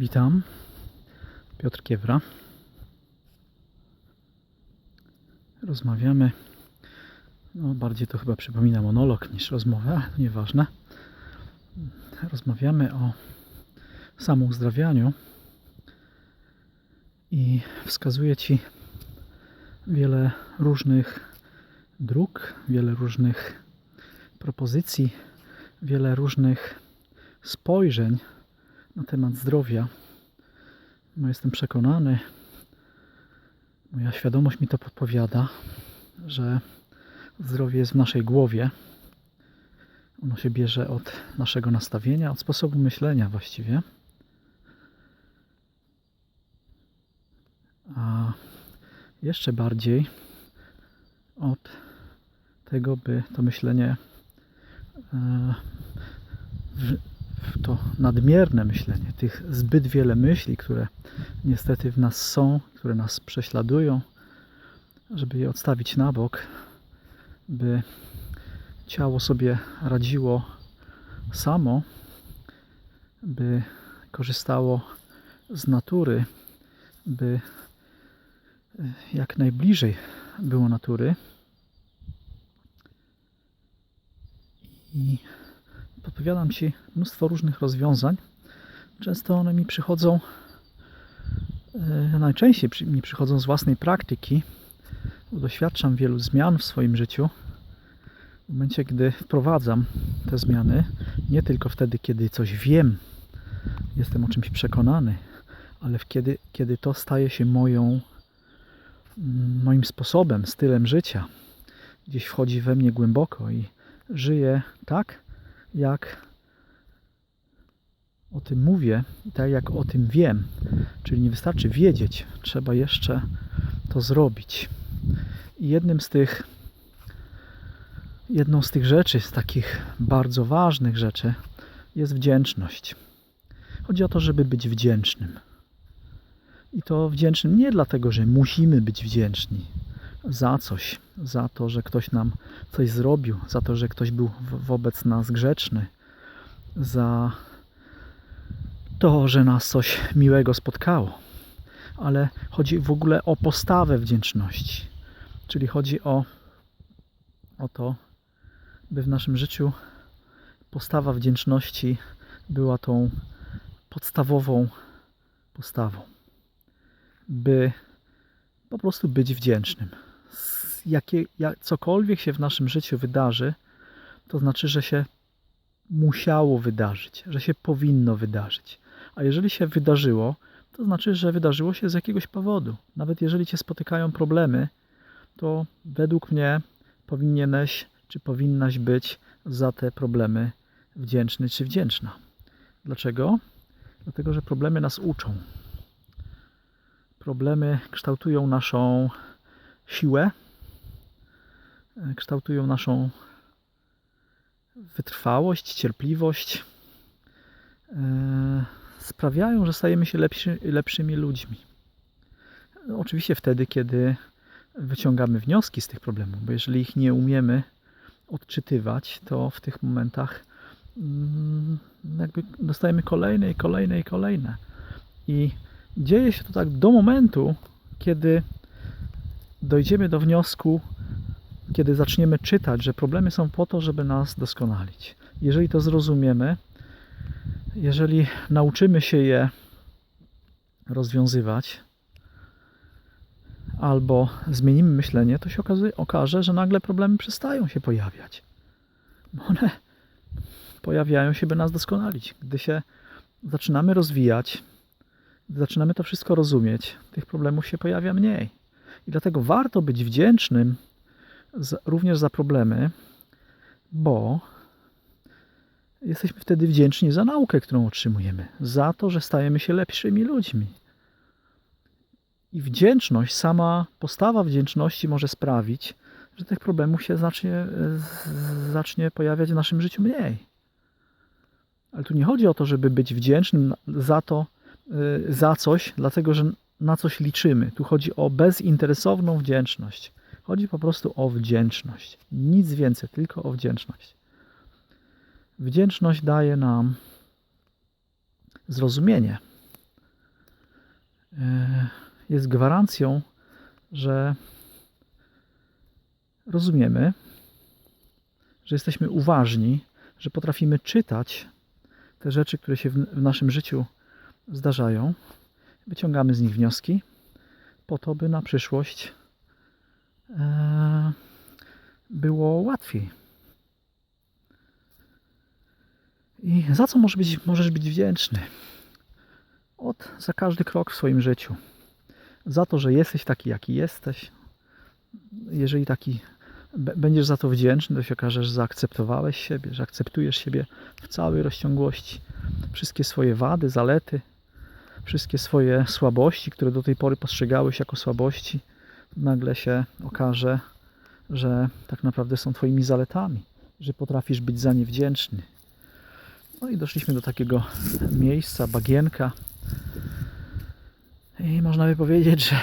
Witam. Piotr Kiewra. Rozmawiamy. No, bardziej to chyba przypomina monolog niż rozmowę, nieważne. Rozmawiamy o samouzdrawianiu i wskazuję Ci wiele różnych dróg, wiele różnych propozycji, wiele różnych spojrzeń na temat zdrowia. No jestem przekonany, moja świadomość mi to podpowiada, że zdrowie jest w naszej głowie. Ono się bierze od naszego nastawienia, od sposobu myślenia właściwie. A jeszcze bardziej od tego, by to myślenie e, to nadmierne myślenie, tych zbyt wiele myśli, które niestety w nas są, które nas prześladują, żeby je odstawić na bok, by ciało sobie radziło samo, by korzystało z natury, by jak najbliżej było natury. Podpowiadam Ci mnóstwo różnych rozwiązań. Często one mi przychodzą, e, najczęściej mi przychodzą z własnej praktyki. Doświadczam wielu zmian w swoim życiu. W momencie, gdy wprowadzam te zmiany, nie tylko wtedy, kiedy coś wiem, jestem o czymś przekonany, ale kiedy, kiedy to staje się moją, mm, moim sposobem, stylem życia, gdzieś wchodzi we mnie głęboko i żyję tak, jak o tym mówię i tak jak o tym wiem. Czyli nie wystarczy wiedzieć, trzeba jeszcze to zrobić. I jednym z tych jedną z tych rzeczy, z takich bardzo ważnych rzeczy jest wdzięczność. Chodzi o to, żeby być wdzięcznym. I to wdzięcznym nie dlatego, że musimy być wdzięczni za coś, za to, że ktoś nam coś zrobił, za to, że ktoś był wobec nas grzeczny, za to, że nas coś miłego spotkało. Ale chodzi w ogóle o postawę wdzięczności. Czyli chodzi o, o to, by w naszym życiu postawa wdzięczności była tą podstawową postawą. By po prostu być wdzięcznym. Jakie, jak, cokolwiek się w naszym życiu wydarzy, to znaczy, że się musiało wydarzyć, że się powinno wydarzyć. A jeżeli się wydarzyło, to znaczy, że wydarzyło się z jakiegoś powodu. Nawet jeżeli cię spotykają problemy, to według mnie powinieneś czy powinnaś być za te problemy wdzięczny czy wdzięczna. Dlaczego? Dlatego, że problemy nas uczą. Problemy kształtują naszą siłę, kształtują naszą wytrwałość, cierpliwość, e, sprawiają, że stajemy się lepszy, lepszymi ludźmi. Oczywiście wtedy, kiedy wyciągamy wnioski z tych problemów, bo jeżeli ich nie umiemy odczytywać, to w tych momentach mm, jakby dostajemy kolejne i kolejne i kolejne. I dzieje się to tak do momentu, kiedy dojdziemy do wniosku, kiedy zaczniemy czytać, że problemy są po to, żeby nas doskonalić. Jeżeli to zrozumiemy, jeżeli nauczymy się je rozwiązywać, albo zmienimy myślenie, to się okaże, okaże, że nagle problemy przestają się pojawiać. Bo one pojawiają się, by nas doskonalić. Gdy się zaczynamy rozwijać, gdy zaczynamy to wszystko rozumieć, tych problemów się pojawia mniej. I dlatego warto być wdzięcznym również za problemy, bo jesteśmy wtedy wdzięczni za naukę, którą otrzymujemy, za to, że stajemy się lepszymi ludźmi. I wdzięczność, sama postawa wdzięczności może sprawić, że tych problemów się zacznie, z- zacznie pojawiać w naszym życiu mniej. Ale tu nie chodzi o to, żeby być wdzięcznym za to, y, za coś, dlatego że na coś liczymy. Tu chodzi o bezinteresowną wdzięczność. Chodzi po prostu o wdzięczność. Nic więcej, tylko o wdzięczność. Wdzięczność daje nam zrozumienie, e, jest gwarancją, że rozumiemy, że jesteśmy uważni, że potrafimy czytać te rzeczy, które się w, naszym życiu zdarzają, wyciągamy z nich wnioski, po to, by na przyszłość było łatwiej. I za co możesz być, możesz być wdzięczny? Od, za każdy krok w swoim życiu. Za to, że jesteś taki, jaki jesteś. Jeżeli taki będziesz za to wdzięczny, to się okaże, że zaakceptowałeś siebie, że akceptujesz siebie w całej rozciągłości. Wszystkie swoje wady, zalety, wszystkie swoje słabości, które do tej pory postrzegałeś jako słabości, nagle się okaże, że tak naprawdę są Twoimi zaletami, że potrafisz być za nie wdzięczny. No i doszliśmy do takiego miejsca, bagienka. I można by powiedzieć, że,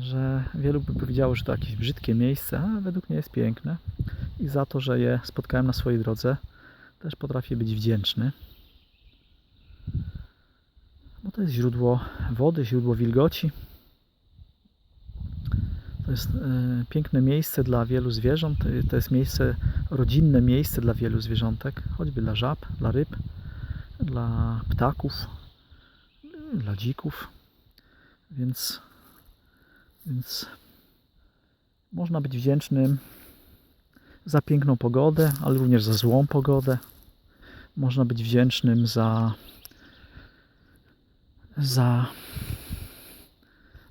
że wielu by powiedziało, że to jakieś brzydkie miejsce, a według mnie jest piękne. I za to, że je spotkałem na swojej drodze, też potrafię być wdzięczny. To jest źródło wody, źródło wilgoci. To jest e, piękne miejsce dla wielu zwierząt. To jest miejsce, rodzinne miejsce dla wielu zwierzątek, choćby dla żab, dla ryb, dla ptaków, dla dzików. Więc, więc można być wdzięcznym za piękną pogodę, ale również za złą pogodę. Można być wdzięcznym za, za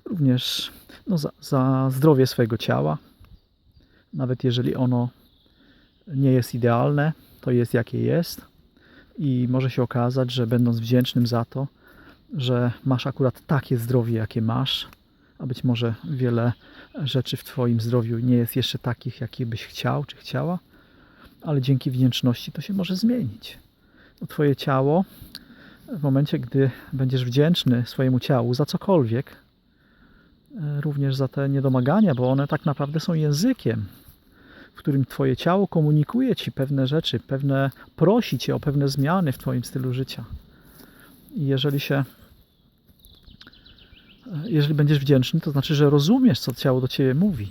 również no, za, za zdrowie swojego ciała. Nawet jeżeli ono nie jest idealne, to jest jakie jest. I może się okazać, że będąc wdzięcznym za to, że masz akurat takie zdrowie, jakie masz, a być może wiele rzeczy w Twoim zdrowiu nie jest jeszcze takich, jakie byś chciał czy chciała, ale dzięki wdzięczności to się może zmienić. Bo Twoje ciało, w momencie, gdy będziesz wdzięczny swojemu ciału za cokolwiek, e, również za te niedomagania, bo one tak naprawdę są językiem, w którym Twoje ciało komunikuje Ci pewne rzeczy, pewne, prosi Cię o pewne zmiany w Twoim stylu życia. I jeżeli się jeżeli będziesz wdzięczny, to znaczy, że rozumiesz, co ciało do ciebie mówi.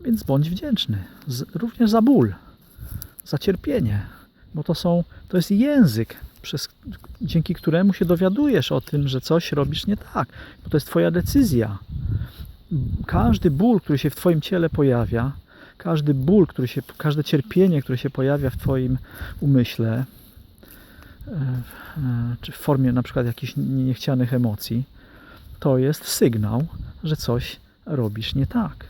Więc bądź wdzięczny. Również za ból, za cierpienie, bo to są, to jest język, przez, dzięki któremu się dowiadujesz o tym, że coś robisz nie tak, bo to jest twoja decyzja. Każdy ból, który się w twoim ciele pojawia, każdy ból, który się, każde cierpienie, które się pojawia w twoim umyśle, czy w formie na przykład jakichś niechcianych emocji, to jest sygnał, że coś robisz nie tak.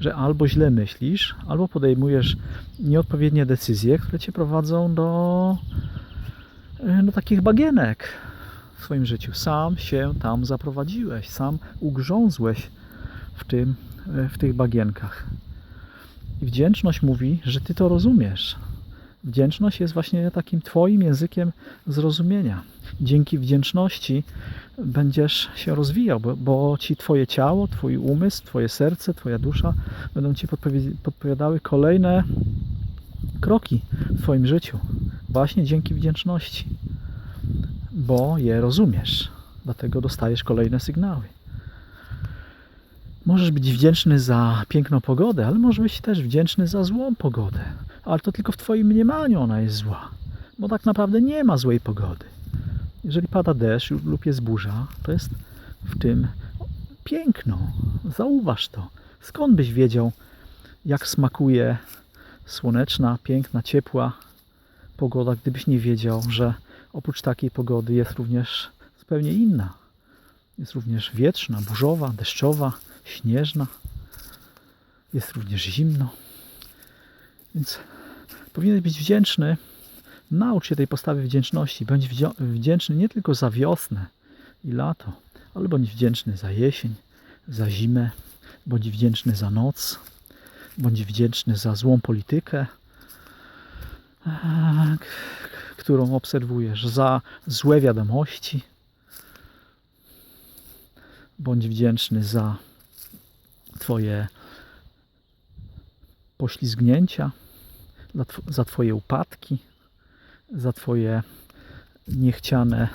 Że albo źle myślisz, albo podejmujesz nieodpowiednie decyzje, które cię prowadzą do, do takich bagienek w swoim życiu. Sam się tam zaprowadziłeś, sam ugrzązłeś w, tym, w tych bagienkach. I wdzięczność mówi, że ty to rozumiesz, Wdzięczność jest właśnie takim Twoim językiem zrozumienia. Dzięki wdzięczności będziesz się rozwijał, bo, bo Ci Twoje ciało, Twój umysł, Twoje serce, Twoja dusza będą Ci podpowiadały kolejne kroki w Twoim życiu. Właśnie dzięki wdzięczności, bo je rozumiesz. Dlatego dostajesz kolejne sygnały. Możesz być wdzięczny za piękną pogodę, ale możesz być też wdzięczny za złą pogodę ale to tylko w Twoim mniemaniu ona jest zła, bo tak naprawdę nie ma złej pogody. Jeżeli pada deszcz lub jest burza, to jest w tym piękno. Zauważ to. Skąd byś wiedział, jak smakuje słoneczna, piękna, ciepła pogoda, gdybyś nie wiedział, że oprócz takiej pogody jest również zupełnie inna. Jest również wietrzna, burzowa, deszczowa, śnieżna. Jest również zimno. Więc powinieneś być wdzięczny. Naucz się tej postawy wdzięczności. Bądź wdzięczny nie tylko za wiosnę i lato, ale bądź wdzięczny za jesień, za zimę, bądź wdzięczny za noc, bądź wdzięczny za złą politykę, którą obserwujesz, za złe wiadomości. Bądź wdzięczny za Twoje poślizgnięcia, za Twoje upadki, za Twoje niechciane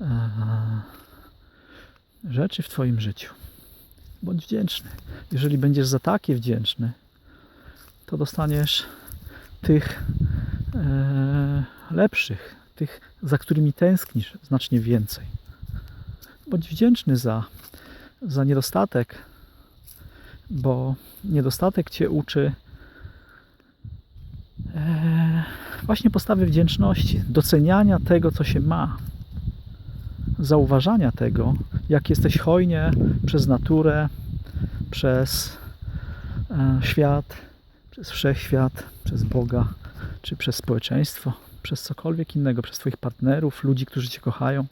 e, rzeczy w Twoim życiu. Bądź wdzięczny. Jeżeli będziesz za takie wdzięczny, to dostaniesz tych e, lepszych, tych, za którymi tęsknisz, znacznie więcej. Bądź wdzięczny za, za niedostatek, bo niedostatek Cię uczy e, właśnie postawy wdzięczności, doceniania tego, co się ma, zauważania tego, jak jesteś hojnie przez naturę, przez e, świat, przez wszechświat, przez Boga, czy przez społeczeństwo, przez cokolwiek innego, przez Twoich partnerów, ludzi, którzy Cię kochają.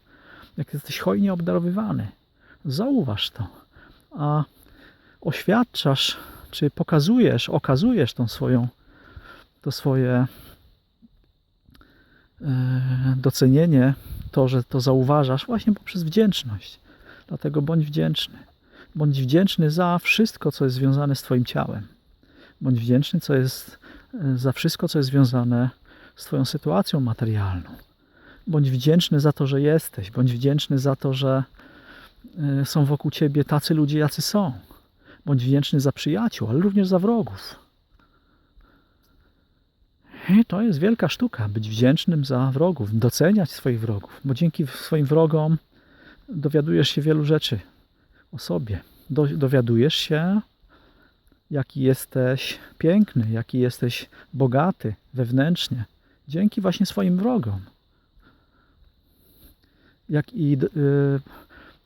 Jak jesteś hojnie obdarowywany, zauważ to, a oświadczasz, czy pokazujesz, okazujesz tą swoją, to swoje e, docenienie, to, że to zauważasz właśnie poprzez wdzięczność. Dlatego bądź wdzięczny. Bądź wdzięczny za wszystko, co jest związane z Twoim ciałem. Bądź wdzięczny co jest, e, za wszystko, co jest związane z Twoją sytuacją materialną. Bądź wdzięczny za to, że jesteś. Bądź wdzięczny za to, że e, są wokół Ciebie tacy ludzie, jacy są. Bądź wdzięczny za przyjaciół, ale również za wrogów. I to jest wielka sztuka, być wdzięcznym za wrogów, doceniać swoich wrogów, bo dzięki swoim wrogom dowiadujesz się wielu rzeczy o sobie. Do, dowiadujesz się, jaki jesteś piękny, jaki jesteś bogaty wewnętrznie, dzięki właśnie swoim wrogom. Jak i y,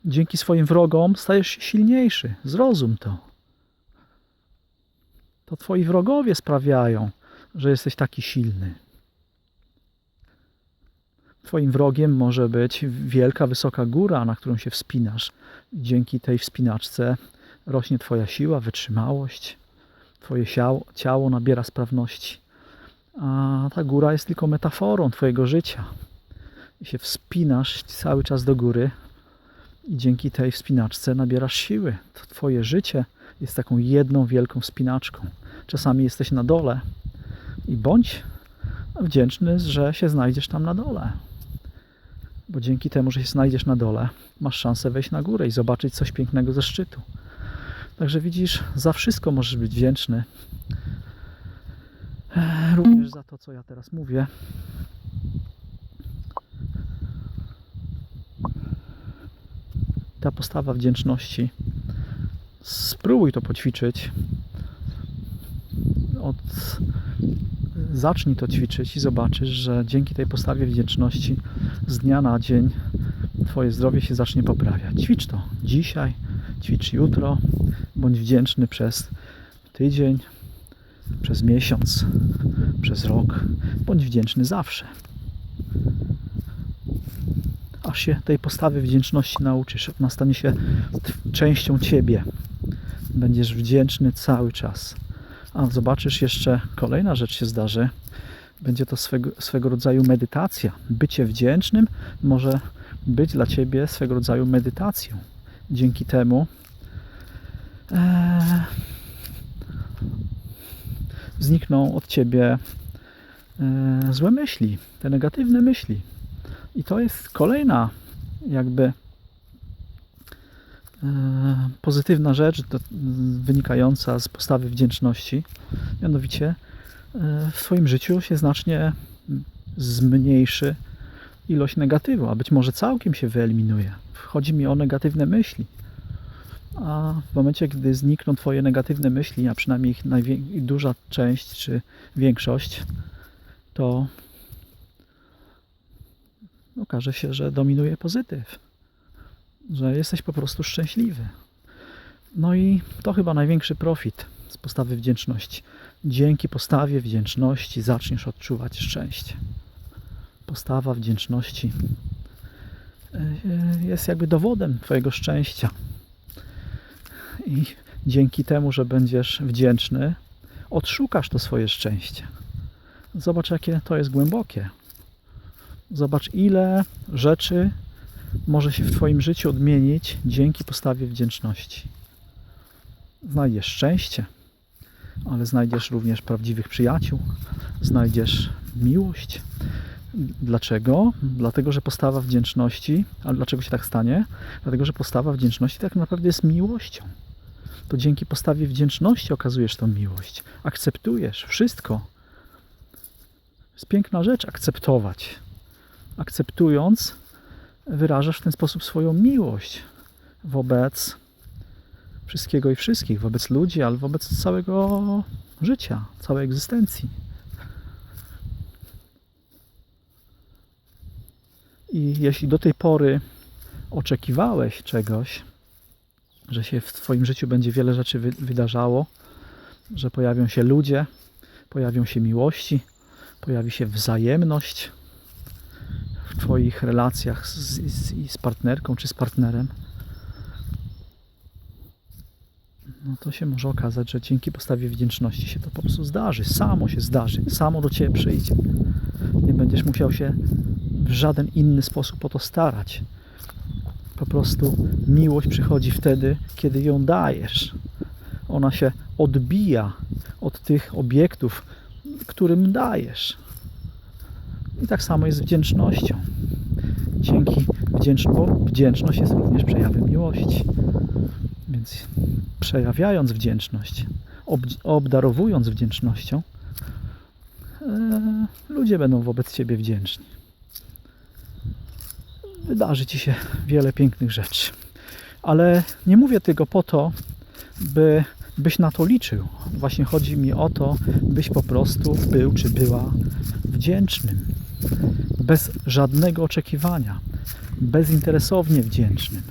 dzięki swoim wrogom stajesz się silniejszy. Zrozum to. To twoi wrogowie sprawiają, że jesteś taki silny. Twoim wrogiem może być wielka, wysoka góra, na którą się wspinasz. Dzięki tej wspinaczce rośnie Twoja siła, wytrzymałość, Twoje ciało, ciało nabiera sprawności. A ta góra jest tylko metaforą Twojego życia. I się wspinasz cały czas do góry i dzięki tej wspinaczce nabierasz siły. To Twoje życie jest taką jedną wielką wspinaczką. Czasami jesteś na dole i bądź wdzięczny, że się znajdziesz tam na dole. Bo dzięki temu, że się znajdziesz na dole, masz szansę wejść na górę i zobaczyć coś pięknego ze szczytu. Także widzisz, za wszystko możesz być wdzięczny. E, Również za to, co ja teraz mówię. Ta postawa wdzięczności. Spróbuj to poćwiczyć. Od... Zacznij to ćwiczyć i zobaczysz, że dzięki tej postawie wdzięczności z dnia na dzień Twoje zdrowie się zacznie poprawiać. Ćwicz to dzisiaj, ćwicz jutro, bądź wdzięczny przez tydzień, przez miesiąc, przez rok. Bądź wdzięczny zawsze. Aż się tej postawy wdzięczności nauczysz, ona stanie się częścią Ciebie. Będziesz wdzięczny cały czas. A zobaczysz jeszcze, kolejna rzecz się zdarzy. Będzie to swego, swego rodzaju medytacja. Bycie wdzięcznym może być dla Ciebie swego rodzaju medytacją. Dzięki temu znikną od Ciebie e, złe myśli, te negatywne myśli. I to jest kolejna jakby e, pozytywna rzecz wynikająca z postawy wdzięczności. Mianowicie e, w swoim życiu się znacznie zmniejszy ilość negatywu, a być może całkiem się wyeliminuje. Chodzi mi o negatywne myśli. A w momencie, gdy znikną Twoje negatywne myśli, a przynajmniej ich duża część czy większość, to okaże się, że dominuje pozytyw, że jesteś po prostu szczęśliwy. No i to chyba największy profit z postawy wdzięczności. Dzięki postawie wdzięczności zaczniesz odczuwać szczęście. Postawa wdzięczności y, jest jakby dowodem Twojego szczęścia. I dzięki temu, że będziesz wdzięczny, odszukasz to swoje szczęście. Zobacz, jakie to jest głębokie. Zobacz, ile rzeczy może się w Twoim życiu odmienić dzięki postawie wdzięczności. Znajdziesz szczęście, ale znajdziesz również prawdziwych przyjaciół, znajdziesz miłość, Dlaczego? Dlatego, że postawa wdzięczności, a dlaczego się tak stanie? Dlatego, że postawa wdzięczności tak naprawdę jest miłością. To dzięki postawie wdzięczności okazujesz tą miłość. Akceptujesz wszystko. jest piękna rzecz akceptować. Akceptując, wyrażasz w ten sposób swoją miłość wobec wszystkiego i wszystkich, wobec ludzi, ale wobec całego życia, całej egzystencji. I jeśli do tej pory oczekiwałeś czegoś, że się w Twoim życiu będzie wiele rzeczy wy wydarzało, że pojawią się ludzie, pojawią się miłości, pojawi się wzajemność w Twoich relacjach z, z, z partnerką czy z partnerem, no to się może okazać, że dzięki postawie wdzięczności się to po prostu zdarzy. Samo się zdarzy, samo do Ciebie przyjdzie. Nie będziesz musiał się w żaden inny sposób o to starać. Po prostu miłość przychodzi wtedy, kiedy ją dajesz. Ona się odbija od tych obiektów, którym dajesz. I tak samo jest z wdzięcznością. Dzięki wdzięczności, wdzięczność jest również przejawem miłości. Więc przejawiając wdzięczność, ob, obdarowując wdzięcznością, e, ludzie będą wobec Ciebie wdzięczni. Wydarzy Ci się wiele pięknych rzeczy. Ale nie mówię tego po to, by, byś na to liczył. Właśnie chodzi mi o to, byś po prostu był czy była wdzięcznym. Bez żadnego oczekiwania. Bezinteresownie wdzięcznym.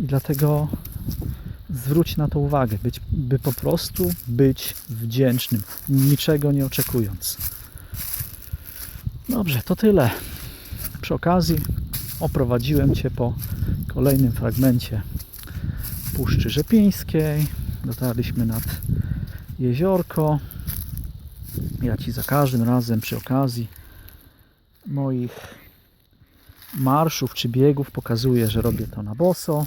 I dlatego zwróć na to uwagę, być, by po prostu być wdzięcznym, niczego nie oczekując. Dobrze, to tyle. Przy okazji oprowadziłem Cię po kolejnym fragmencie Puszczy Rzepińskiej. Dotarliśmy nad jeziorko. Ja Ci za każdym razem przy okazji moich marszów czy biegów pokazuję, że robię to na boso.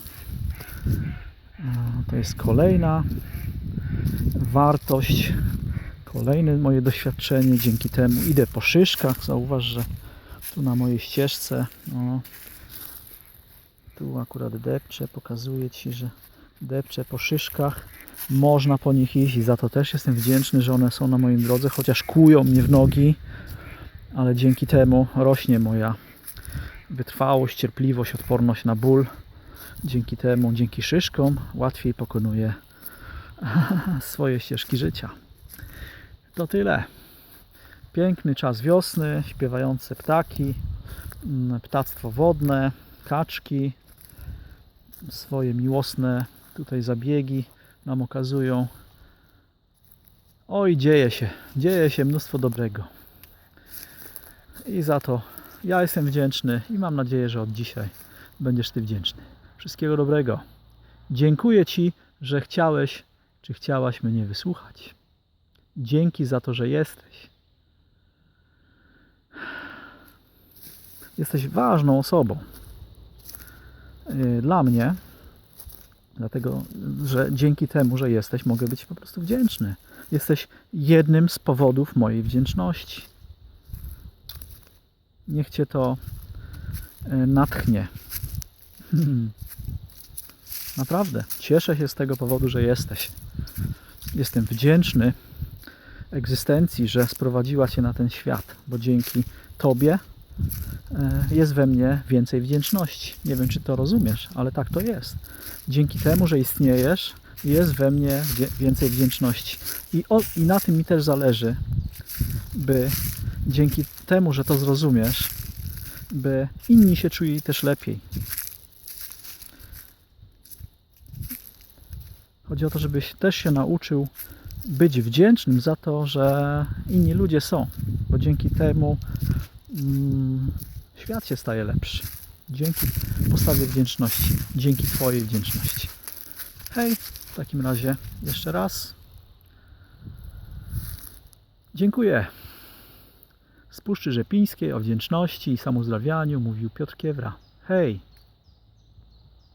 To jest kolejna wartość, kolejne moje doświadczenie. Dzięki temu idę po szyszkach. Zauważ, że tu na mojej ścieżce, no, tu akurat depczę, pokazuję Ci, że depczę po szyszkach. Można po nich iść i za to też jestem wdzięczny, że one są na moim drodze, chociaż kują mnie w nogi, ale dzięki temu rośnie moja wytrwałość, cierpliwość, odporność na ból. Dzięki temu, dzięki szyszkom, łatwiej pokonuję swoje ścieżki życia. To tyle. Piękny czas wiosny, śpiewające ptaki, mm, ptactwo wodne, kaczki, swoje miłosne tutaj zabiegi nam okazują. Oj, dzieje się, dzieje się mnóstwo dobrego. I za to ja jestem wdzięczny i mam nadzieję, że od dzisiaj będziesz Ty wdzięczny. Wszystkiego dobrego. Dziękuję Ci, że chciałeś czy chciałaś mnie wysłuchać. Dzięki za to, że jesteś. Jesteś ważną osobą yy, dla mnie, dlatego że dzięki temu, że jesteś, mogę być po prostu wdzięczny. Jesteś jednym z powodów mojej wdzięczności. Niech Cię to yy, natchnie. Naprawdę, cieszę się z tego powodu, że jesteś. Jestem wdzięczny egzystencji, że sprowadziła Cię na ten świat, bo dzięki Tobie e, jest we mnie więcej wdzięczności. Nie wiem, czy to rozumiesz, ale tak to jest. Dzięki temu, że istniejesz, jest we mnie więcej wdzięczności. I, o, I na tym mi też zależy, by dzięki temu, że to zrozumiesz, by inni się czuli też lepiej. Chodzi o to, żebyś też się nauczył być wdzięcznym za to, że inni ludzie są, bo dzięki temu mm, świat się staje lepszy. Dzięki postawie wdzięczności, dzięki Twojej wdzięczności. Hej, w takim razie jeszcze raz. Dziękuję. Z Puszczy Rzepińskiej o wdzięczności i samozdrawianiu mówił Piotr Kiewra. Hej!